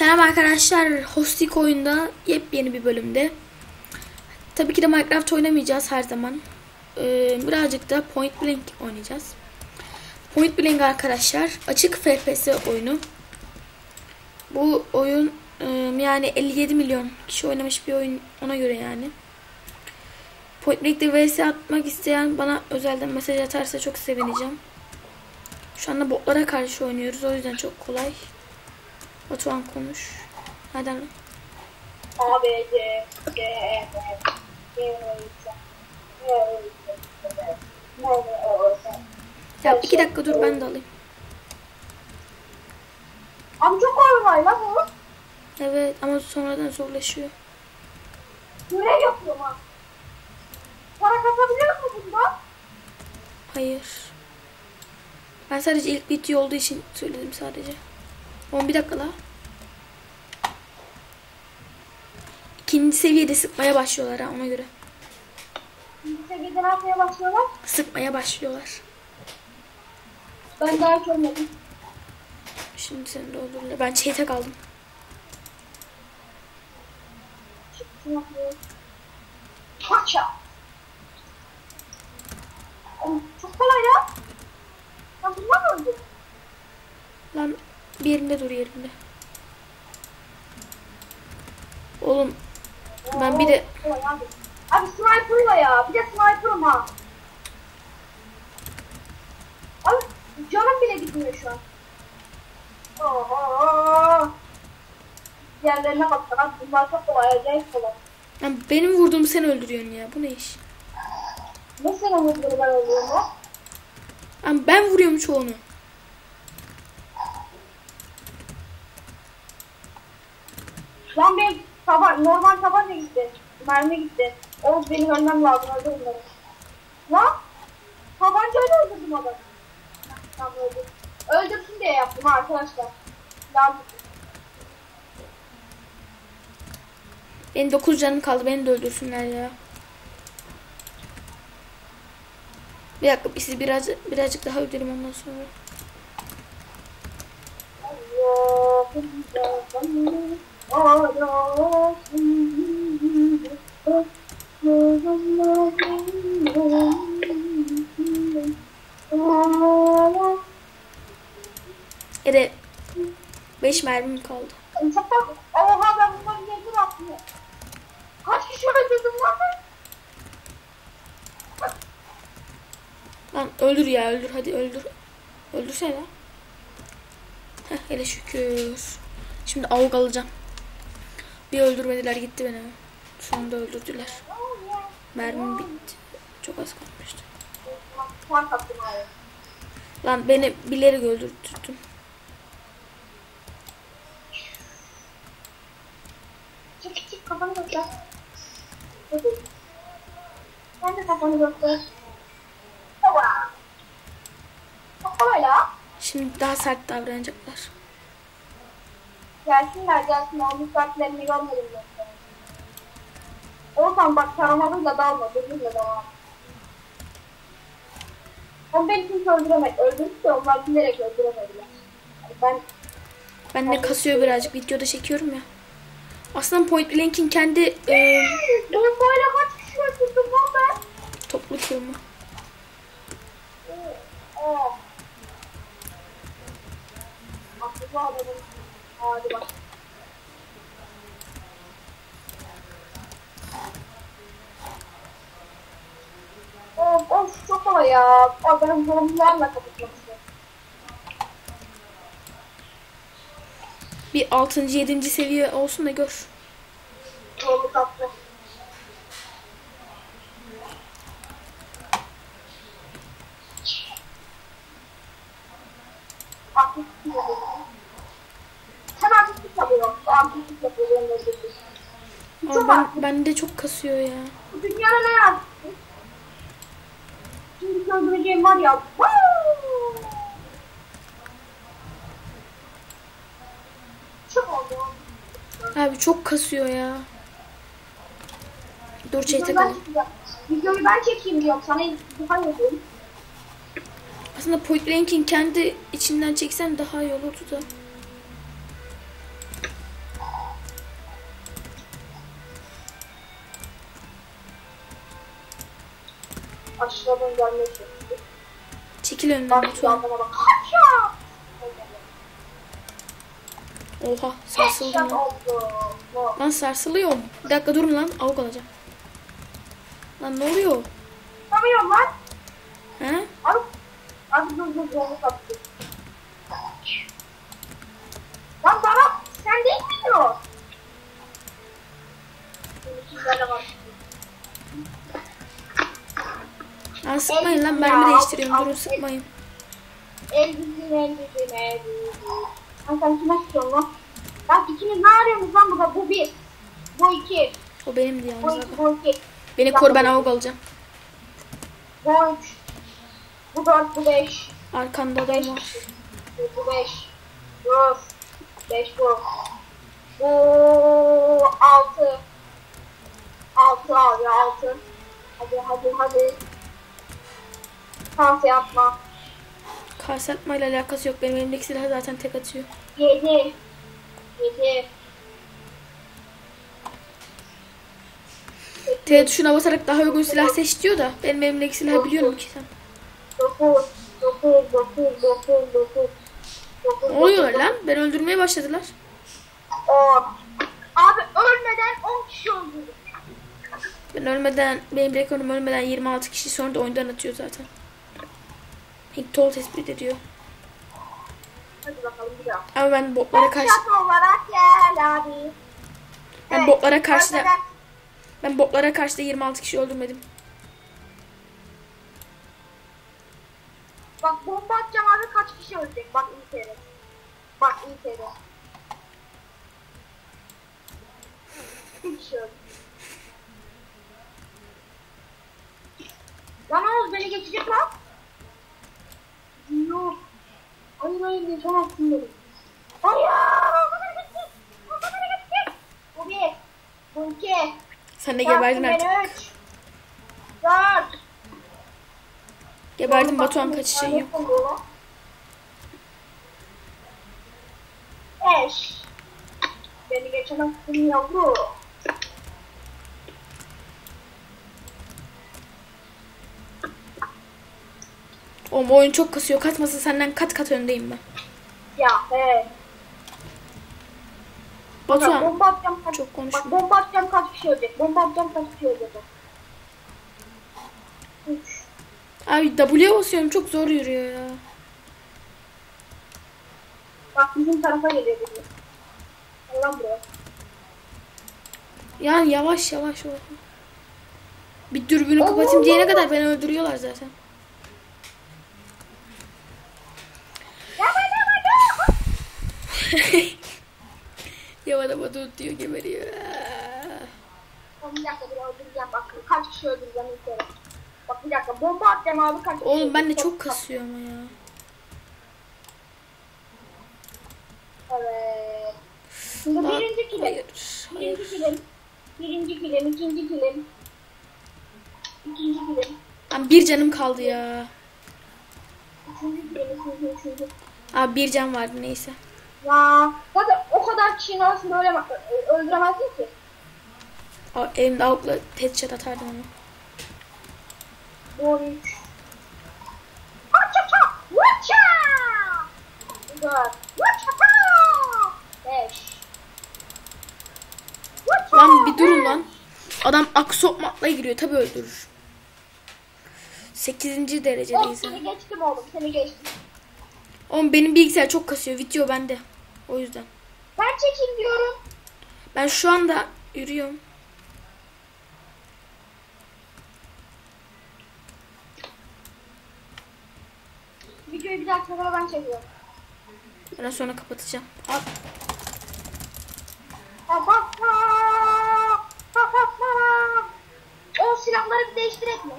Selam arkadaşlar. Hostik oyunda yepyeni bir bölümde. Tabii ki de Minecraft oynamayacağız her zaman. Ee, birazcık da Point Blank oynayacağız. Point Blank arkadaşlar açık FPS oyunu. Bu oyun e, yani 57 milyon kişi oynamış bir oyun ona göre yani. Point Blank'te vs atmak isteyen bana özelden mesaj atarsa çok sevineceğim. Şu anda botlara karşı oynuyoruz o yüzden çok kolay. Batuhan konuş. Neden? A, B, C, D, E, F, G, H. Ya iki dakika dur ben de alayım. Abi çok kolay lan bu. Evet ama sonradan zorlaşıyor. Görev yapıyorum ha. Para kazanabiliyor mu bunda? Hayır. Ben sadece ilk video olduğu için söyledim sadece. 11 dakika la. İkinci seviyede sıkmaya başlıyorlar ha ona göre. Bir seviyede ne yapmaya başlıyorlar? Sıkmaya başlıyorlar. Ben daha hiç olmadım. Şimdi seni doldururlar. Ben çeyte kaldım. Paça. Çok kolay ya. Ben bundan mı öldüm? Lan bir yerinde dur yerinde. Oğlum ben bir de abi. Sniper'la ya. Bir de sniper'ım ha. Abi canım bile gitmiyor şu an. Oho. Yerlerine baksana. abi, Bunlar çok kolay. Acayip kolay. Lan benim vurduğumu sen öldürüyorsun ya. Bu ne iş? Nasıl umutları ben oluyorum ya? Lan ben vuruyorum çoğunu. Lan benim taban, normal tabanca gitti. Mermi gitti. O benim ölmem lazım. Öldür bunları. Lan tabancayla öldürdüm adamı. Tamam öldüm. Öldürsün diye yaptım ha arkadaşlar. Lazım. Benim 9 canım kaldı. Beni de öldürsünler ya. Bir dakika sizi biraz, birazcık daha öldüreyim ondan sonra. Ede 5 mermim kaldı. Oha ben bunların yerine baktım. Kaç kişi öldürdüm lan ben? Lan öldür ya öldür hadi öldür. Öldürsene. Heh hele şükür. Şimdi avuk alacağım. Bir öldürmediler gitti beni. Sonunda öldürdüler. Mermim bitti. Çok az kalmıştı. Lan beni bilerek la. Şimdi daha sert davranacaklar. Gelsinler gelsin. Olmuş saatlerini görmedim ben. Olsan bak taramadım da dalma. Gözümle devam. Ama beni kimse öldüremedi. Öldürdü de onlar bilerek öldüremediler. Yani ben Ben de kasıyor birazcık. Videoda çekiyorum ya. Aslında Point Blank'in kendi e, bombayla kaç kişi öldürdüm lan ben? toplu kırma. Aa. Akıllı adamım. Hadi bak. Of of çok kolay ya. Aa, ben zombilerle kapatmak istiyorum. Bir 6. 7. seviye olsun da gör. Zombi tatlı. Artistik Ama ben, ben de çok kasıyor ya. Dünyada ne yazdı? Şimdi öldüreceğim var ya. Çok oldu. Abi çok kasıyor ya. Dur çete kal. Videoyu ben çekeyim diyorum. Sana iltifat ediyorum. Aslında Point Blank'in kendi içinden çeksen daha iyi olurdu da. Zaten gelmek için. Çekil önümden Bak Batuhan. adama bak. Kaça! Oha sarsıldım lan. Lan sarsılıyorum. Bir dakika durun lan. Avuk alacağım. Lan ne oluyor? Tutamıyorum lan. He? Abi, abi dur dur dur onu sattım. Lan bana sen değil miydin o? Şimdi sizlerle var. Lan sıkmayın lan mermi değiştiriyorum. Durun sıkmayın. Sen kime sıkıyorsun lan? Bak ikiniz ne arıyorsunuz lan burada? Bu bir. Bu iki. O benimdi Bu yalnız abi. Bu iki. Beni koru ben avuk alacağım. Bu üç. Bu dört. Bu beş. Arkanda adam var. Bu, beş. Dur. Beş bu. Bu altı. Altı abi altı. Hadi hadi hadi. Kanse yapma. Kars atmayla alakası yok. Benim elimdeki silah zaten tek atıyor. Yedi. Yedi. T tuşuna basarak daha uygun silah seç diyor da benim elimdeki silahı biliyorum ki sen. Dokuz. Dokuz. Dokuz. Dokuz. Dokuz. Dokuz. Ne oluyor lan? Ben öldürmeye başladılar. On. Abi ölmeden on kişi öldürdük. Ben ölmeden, benim rekorum ölmeden 26 kişi sonra da oyundan atıyor zaten. Hector tespit ediyor. Hadi bakalım bir daha. Ama ben botlara karşı Şat olarak gel abi. ben Evet, botlara karşı da ben botlara karşı da 26 kişi öldürmedim. Bak bomba atacağım abi kaç kişi ölecek? Bak iyi seyret. Bak iyi seyret. Bir kişi öldü. Lan Oğuz beni geçecek lan. Yok. Hayır hayır geçemezsin beni. Hayır. Bu bir. Bu iki. Sen de geberdin artık. Üç. Dört. Geberdin Batuhan kaçışın yok. Eş. Beni geçemezsin yavru. Oğlum oyun çok kasıyor. Katmasın senden kat kat öndeyim ben. Ya he. Batuhan bomba atacağım kaç çok konuşma. Bak bomba atacağım kaç kişi ölecek. Bomba atacağım kaç kişi ölecek. Üç. Abi W'ye basıyorum çok zor yürüyor ya. Bak bizim tarafa geliyor lan buraya. Yani yavaş yavaş ol. Bir dürbünü kapatayım diyene kadar beni öldürüyorlar zaten. Badu diyor geberiyor. Tamam, Bir dakika bir öldüreceğim bak kaç kişi öldüreceğim ilk kere. Bak bir dakika bomba atacağım abi kaç kişi Oğlum ben de çok kasıyor ama ya. Evet. Şimdi Lan, birinci kilim. Hayır. Hayır. Birinci kilim. Birinci kilim, ikinci kilim. İkinci kilim. Lan bir canım kaldı ya. Üçüncü kilim, üçüncü, üçüncü. Abi bir can vardı neyse. Ya zaten o kadar kişinin arasında öyle öldüremezdin ki. Aa, elimde avukla headshot atardım onu. Doğru üç. Haçaça! Vaça! Dört. Vaçaça! Beş. Lan bir durun lan. Adam aksopmatla giriyor tabi öldürür. 8. Oh, derecedeyiz. seni geçtim oğlum, seni geçtim. Oğlum benim bilgisayar çok kasıyor. Video bende. O yüzden. Ben çekeyim diyorum. Ben şu anda yürüyorum. Videoyu bir dahaki sefere ben çekiyorum. Ben sonra kapatacağım. Al. O silahları bir değiştirek mi?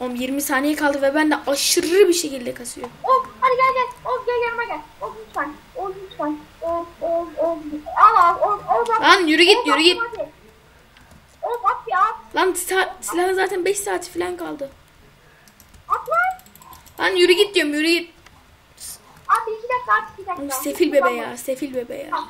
Oğlum 20 saniye kaldı ve ben de aşırı bir şekilde kasıyor. Oğuz hadi gel gel. Oğuz gel yanıma gel. Oğuz lütfen. Lütfen. Al al. Lan yürü git, yürü git. Oğuz at ya. Lan silahın zaten 5 saati falan kaldı. At lan. Lan yürü git diyorum yürü git. Abi iki dakika at iki dakika. Oğlum sefil bebe ya sefil bebe ya. Tamam.